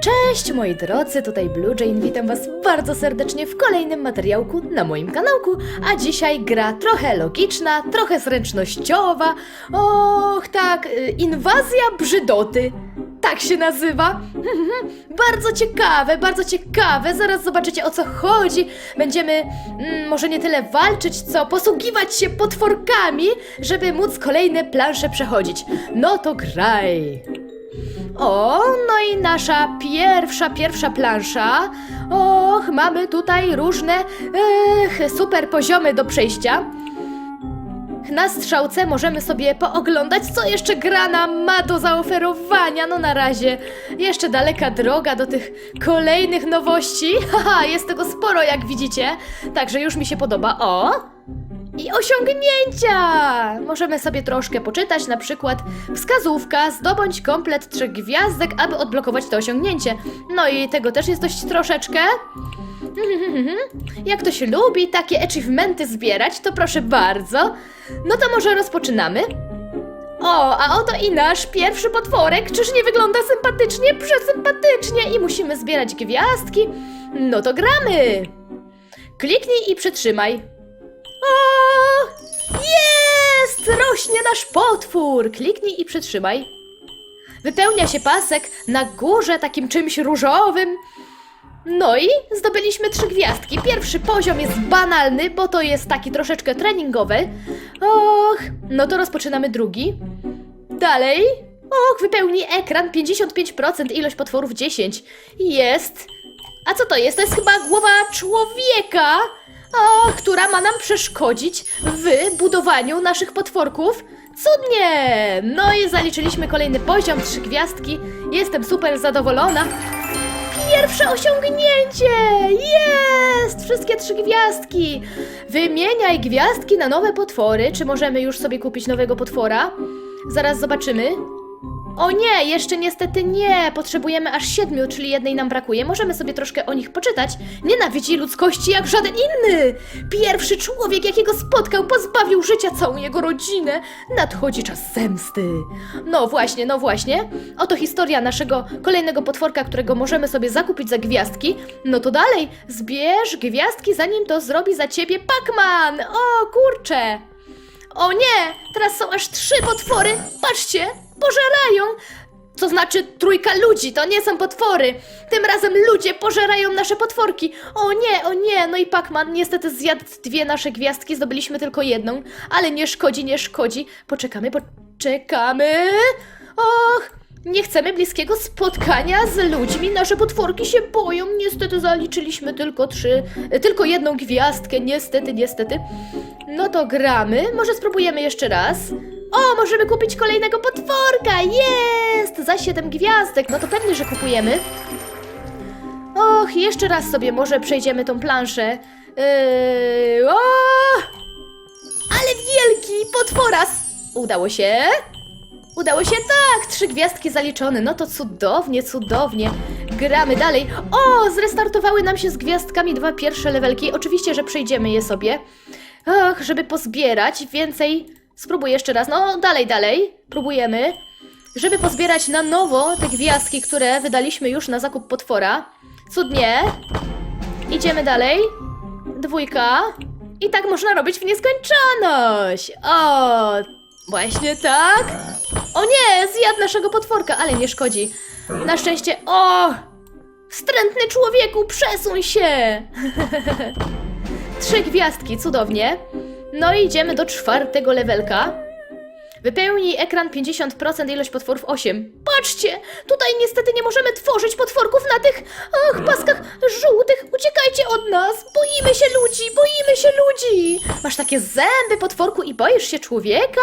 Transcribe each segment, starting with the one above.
Cześć moi drodzy, tutaj Blue Jane, witam was bardzo serdecznie w kolejnym materiałku na moim kanałku, a dzisiaj gra trochę logiczna, trochę zręcznościowa, och tak, y, inwazja brzydoty, tak się nazywa. bardzo ciekawe, bardzo ciekawe, zaraz zobaczycie o co chodzi, będziemy mm, może nie tyle walczyć, co posługiwać się potworkami, żeby móc kolejne plansze przechodzić. No to graj! O, no i nasza pierwsza, pierwsza plansza. Och, mamy tutaj różne ech, super poziomy do przejścia. Na strzałce możemy sobie pooglądać, co jeszcze gra nam ma do zaoferowania. No na razie jeszcze daleka droga do tych kolejnych nowości. Haha, jest tego sporo, jak widzicie. Także już mi się podoba. O! I osiągnięcia! Możemy sobie troszkę poczytać, na przykład wskazówka, zdobądź komplet trzech gwiazdek, aby odblokować to osiągnięcie. No i tego też jest dość troszeczkę. Jak ktoś lubi takie achievementy zbierać, to proszę bardzo. No to może rozpoczynamy. O, a oto i nasz pierwszy potworek. Czyż nie wygląda sympatycznie? Przesympatycznie. I musimy zbierać gwiazdki. No to gramy. Kliknij i przytrzymaj. O! Jest! Rośnie nasz potwór! Kliknij i przytrzymaj. Wypełnia się pasek na górze takim czymś różowym. No i zdobyliśmy trzy gwiazdki. Pierwszy poziom jest banalny, bo to jest taki troszeczkę treningowy. Och, no to rozpoczynamy drugi. Dalej. Och, wypełni ekran 55%, ilość potworów 10. Jest. A co to jest? To jest chyba głowa człowieka, a, która ma nam przeszkodzić w budowaniu naszych potworków. Cudnie! No i zaliczyliśmy kolejny poziom, trzy gwiazdki. Jestem super zadowolona. Pierwsze osiągnięcie! Jest! Wszystkie trzy gwiazdki! Wymieniaj gwiazdki na nowe potwory. Czy możemy już sobie kupić nowego potwora? Zaraz zobaczymy. O nie, jeszcze niestety nie. Potrzebujemy aż siedmiu, czyli jednej nam brakuje. Możemy sobie troszkę o nich poczytać. Nienawidzi ludzkości jak żaden inny. Pierwszy człowiek, jakiego spotkał, pozbawił życia całą jego rodzinę. Nadchodzi czas zemsty. No właśnie, no właśnie. Oto historia naszego kolejnego potworka, którego możemy sobie zakupić za gwiazdki. No to dalej, zbierz gwiazdki, zanim to zrobi za ciebie Pac-Man. O kurcze. O nie! Teraz są aż trzy potwory! Patrzcie! Pożerają! To znaczy trójka ludzi, to nie są potwory! Tym razem ludzie pożerają nasze potworki! O nie, o nie! No i Pac-Man niestety zjadł dwie nasze gwiazdki, zdobyliśmy tylko jedną, ale nie szkodzi, nie szkodzi. Poczekamy, poczekamy! Och! Nie chcemy bliskiego spotkania z ludźmi, nasze potworki się boją. Niestety zaliczyliśmy tylko trzy, tylko jedną gwiazdkę, niestety, niestety. No to gramy. Może spróbujemy jeszcze raz. O, możemy kupić kolejnego potworka! Jest! Za 7 gwiazdek. No to pewnie, że kupujemy. Och, jeszcze raz sobie może przejdziemy tą planszę. Yy, o! Ale wielki potworas! Udało się? Udało się tak! Trzy gwiazdki zaliczone. No to cudownie, cudownie. Gramy dalej. O, zrestartowały nam się z gwiazdkami dwa pierwsze levelki. Oczywiście, że przejdziemy je sobie. Och, żeby pozbierać więcej. Spróbuję jeszcze raz. No, dalej, dalej. Próbujemy. Żeby pozbierać na nowo te gwiazdki, które wydaliśmy już na zakup potwora. Cudnie. Idziemy dalej. Dwójka. I tak można robić w nieskończoność. O, właśnie tak. O nie, zjadł naszego potworka, ale nie szkodzi. Na szczęście. O! Wstrętny człowieku, przesuń się! Trzy gwiazdki, cudownie. No i idziemy do czwartego levelka. Wypełnij ekran 50%, ilość potworów 8. Patrzcie! Tutaj niestety nie możemy tworzyć potworków na tych ach, paskach żółtych. Uciekajcie od nas! Boimy się ludzi! Boimy się ludzi! Masz takie zęby, potworku, i boisz się człowieka?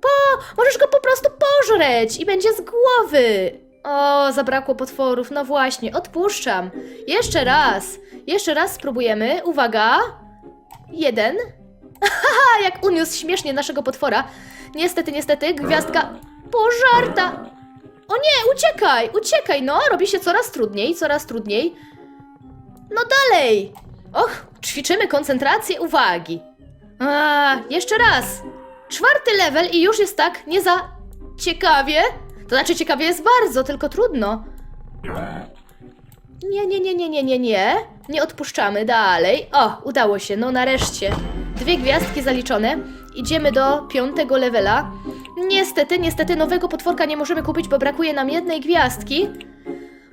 Po, możesz go po prostu pożreć i będzie z głowy. O, zabrakło potworów. No właśnie, odpuszczam. Jeszcze raz. Jeszcze raz spróbujemy. Uwaga. Jeden. Haha, jak uniósł śmiesznie naszego potwora. Niestety, niestety, gwiazdka pożarta. O nie, uciekaj, uciekaj, no, robi się coraz trudniej, coraz trudniej. No dalej. Och, ćwiczymy koncentrację uwagi. A, jeszcze raz. Czwarty level i już jest tak nie za ciekawie. To znaczy ciekawie jest bardzo, tylko trudno. Nie, nie, nie, nie, nie, nie, nie. Nie odpuszczamy dalej. O, udało się, no nareszcie. Dwie gwiazdki zaliczone. Idziemy do piątego levela. Niestety, niestety nowego potworka nie możemy kupić, bo brakuje nam jednej gwiazdki.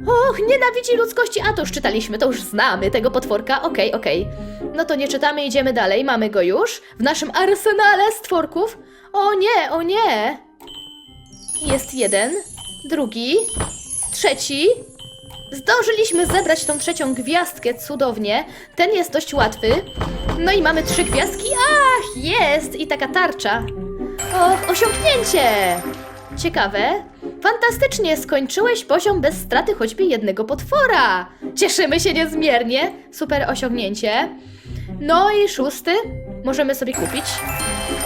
Och, nienawidzi ludzkości. A to już czytaliśmy, to już znamy tego potworka. Okej, okej. No to nie czytamy, idziemy dalej. Mamy go już w naszym arsenale stworków. O nie, o nie. Jest jeden, drugi, trzeci. Zdążyliśmy zebrać tą trzecią gwiazdkę cudownie. Ten jest dość łatwy. No i mamy trzy gwiazdki. Ach, jest! I taka tarcza. Och, osiągnięcie! Ciekawe. Fantastycznie, skończyłeś poziom bez straty choćby jednego potwora. Cieszymy się niezmiernie. Super osiągnięcie. No i szósty możemy sobie kupić.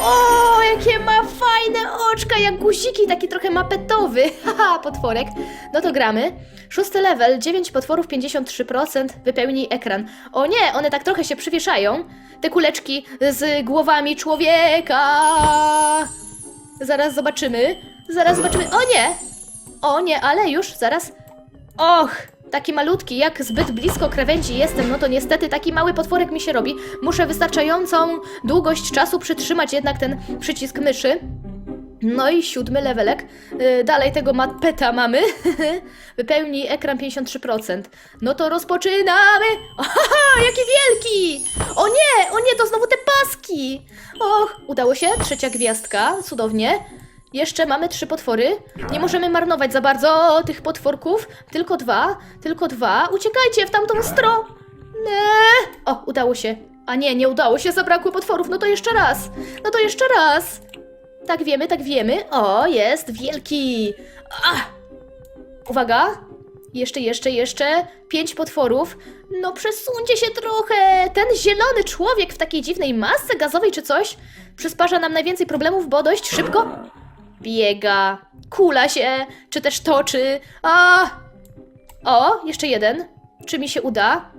O, jakie ma fajne oczka, jak guziki, taki trochę mapetowy. Haha, potworek. No to gramy. Szósty level, 9 potworów, 53%, wypełnij ekran. O nie, one tak trochę się przywieszają. Te kuleczki z głowami człowieka. Zaraz zobaczymy. Zaraz zobaczymy. O nie! O nie, ale już, zaraz. Och, taki malutki, jak zbyt blisko krawędzi jestem, no to niestety taki mały potworek mi się robi. Muszę wystarczającą długość czasu przytrzymać jednak ten przycisk myszy. No i siódmy levelek. Yy, dalej tego mapeta mamy. Wypełnij ekran 53%. No to rozpoczynamy. Oha, jaki wielki! O nie, o nie, to znowu te paski! Och, udało się. Trzecia gwiazdka, cudownie. Jeszcze mamy trzy potwory. Nie możemy marnować za bardzo tych potworków. Tylko dwa, tylko dwa. Uciekajcie w tamtą stronę. O, udało się. A nie, nie udało się, zabrakło potworów. No to jeszcze raz. No to jeszcze raz. Tak wiemy, tak wiemy. O, jest wielki. Ach. Uwaga. Jeszcze, jeszcze, jeszcze. Pięć potworów. No przesuńcie się trochę. Ten zielony człowiek w takiej dziwnej masce gazowej czy coś przysparza nam najwięcej problemów, bo dość szybko biega, kula się, czy też toczy. A! O, jeszcze jeden. Czy mi się uda?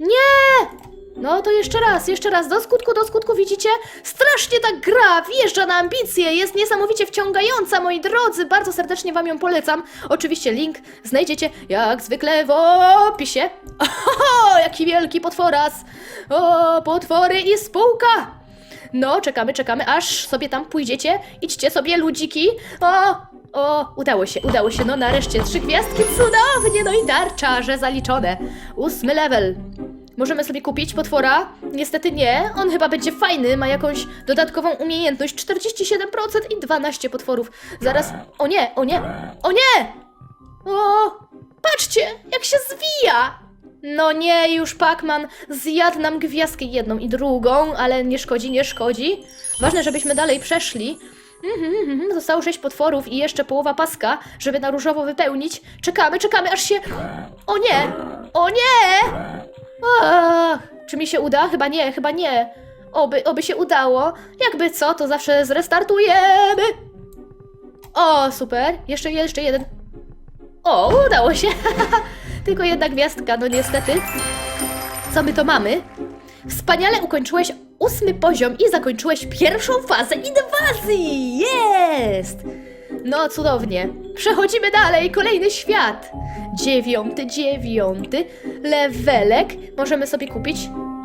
Nie! No to jeszcze raz, jeszcze raz, do skutku, do skutku, widzicie? Strasznie ta gra wjeżdża na ambicje, jest niesamowicie wciągająca, moi drodzy, bardzo serdecznie wam ją polecam. Oczywiście link znajdziecie jak zwykle w opisie. Oho, jaki wielki potworas! O, potwory i spółka! No, czekamy, czekamy, aż sobie tam pójdziecie. Idźcie sobie, ludziki. O, o, udało się, udało się. No nareszcie, trzy gwiazdki, cudownie. No i tarczarze zaliczone. Ósmy level. Możemy sobie kupić potwora? Niestety nie. On chyba będzie fajny, ma jakąś dodatkową umiejętność. 47% i 12 potworów. Zaraz. O nie, o nie, o nie! O, patrzcie, jak się zwija! No nie, już Pac-Man zjadł nam gwiazdkę jedną i drugą, ale nie szkodzi, nie szkodzi. Ważne, żebyśmy dalej przeszli. Mhm, mhm, mhm. Zostało sześć potworów i jeszcze połowa paska, żeby na różowo wypełnić. Czekamy, czekamy, aż się... O nie! O nie! Czy mi się uda? Chyba nie, chyba nie. Oby, oby się udało. Jakby co, to zawsze zrestartujemy. O, super. Jeszcze, jeszcze jeden. O, udało się. Tylko jedna gwiazdka, no niestety. Co my to mamy? Wspaniale ukończyłeś ósmy poziom i zakończyłeś pierwszą fazę inwazji! Jest! No cudownie. Przechodzimy dalej, kolejny świat. Dziewiąty, dziewiąty levelek. Możemy sobie kupić.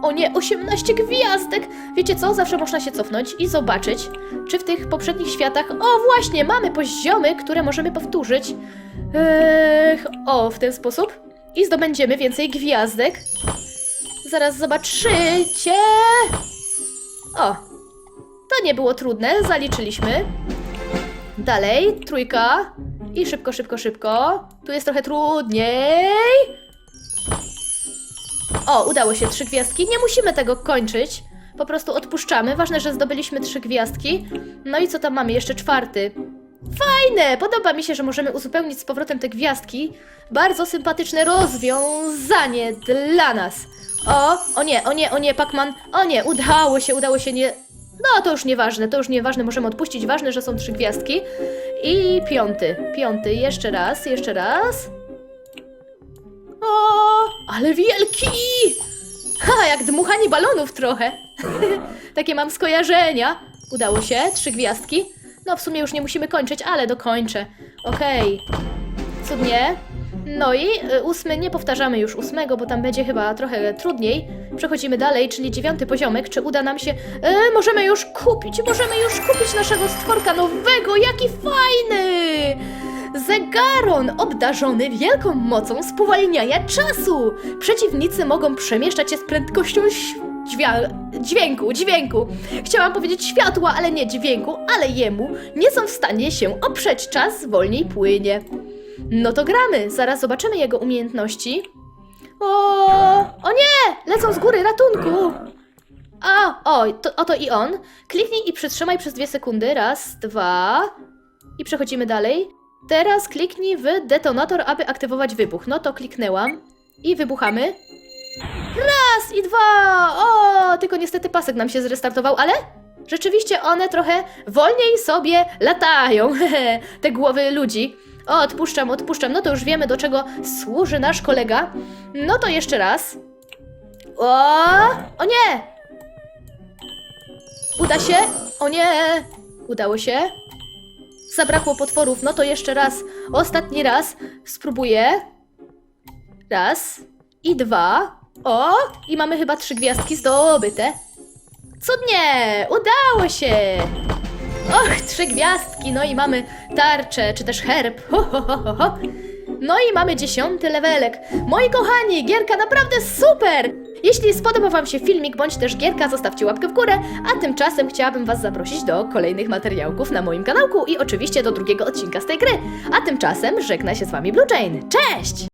O nie, 18 gwiazdek! Wiecie co? Zawsze można się cofnąć i zobaczyć, czy w tych poprzednich światach. O, właśnie, mamy poziomy, które możemy powtórzyć. Ech, o, w ten sposób. I zdobędziemy więcej gwiazdek. Zaraz zobaczycie. O, to nie było trudne, zaliczyliśmy. Dalej, trójka. I szybko, szybko, szybko. Tu jest trochę trudniej. O, udało się, trzy gwiazdki. Nie musimy tego kończyć. Po prostu odpuszczamy. Ważne, że zdobyliśmy trzy gwiazdki. No i co tam mamy? Jeszcze czwarty. Fajne! Podoba mi się, że możemy uzupełnić z powrotem te gwiazdki. Bardzo sympatyczne rozwiązanie dla nas. O, o nie, o nie, o nie, Pacman. O nie, udało się, udało się nie. No to już nieważne, to już nieważne, możemy odpuścić. Ważne, że są trzy gwiazdki. I piąty, piąty, jeszcze raz, jeszcze raz. O, ale wielki! Ha, jak dmuchanie balonów trochę. Takie mam skojarzenia. Udało się, trzy gwiazdki. No w sumie już nie musimy kończyć, ale dokończę. Okej. Cudnie. No i y, ósmy, nie powtarzamy już ósmego, bo tam będzie chyba trochę trudniej. Przechodzimy dalej, czyli dziewiąty poziomek. Czy uda nam się... E, możemy już kupić, możemy już kupić naszego stworka nowego, jaki fajny! Zegaron obdarzony wielką mocą spowalniania czasu. Przeciwnicy mogą przemieszczać się z prędkością dźwięku, dźwięku. Chciałam powiedzieć światła, ale nie dźwięku, ale jemu nie są w stanie się oprzeć. Czas wolniej płynie. No to gramy, zaraz zobaczymy jego umiejętności. O, o nie! Lecą z góry, ratunku! A, o, to, oto i on. Kliknij i przytrzymaj przez dwie sekundy. Raz, dwa. I przechodzimy dalej. Teraz kliknij w detonator, aby aktywować wybuch. No to kliknęłam. I wybuchamy. Raz i dwa! O, tylko niestety pasek nam się zrestartował, ale rzeczywiście one trochę wolniej sobie latają. Te głowy ludzi. O, odpuszczam, odpuszczam. No to już wiemy, do czego służy nasz kolega. No to jeszcze raz. O, o nie! Uda się? O nie! Udało się? Zabrakło potworów. No to jeszcze raz. Ostatni raz. Spróbuję. Raz. I dwa. O! I mamy chyba trzy gwiazdki zdobyte. Cudnie! Udało się! Och, trzy gwiazdki, no i mamy tarczę, czy też herb. Ho, ho, ho, ho. No i mamy dziesiąty levelek. Moi kochani, gierka naprawdę super! Jeśli spodobał Wam się filmik bądź też gierka, zostawcie łapkę w górę, a tymczasem chciałabym Was zaprosić do kolejnych materiałków na moim kanałku i oczywiście do drugiego odcinka z tej gry. A tymczasem żegna się z Wami Blue Jane. Cześć!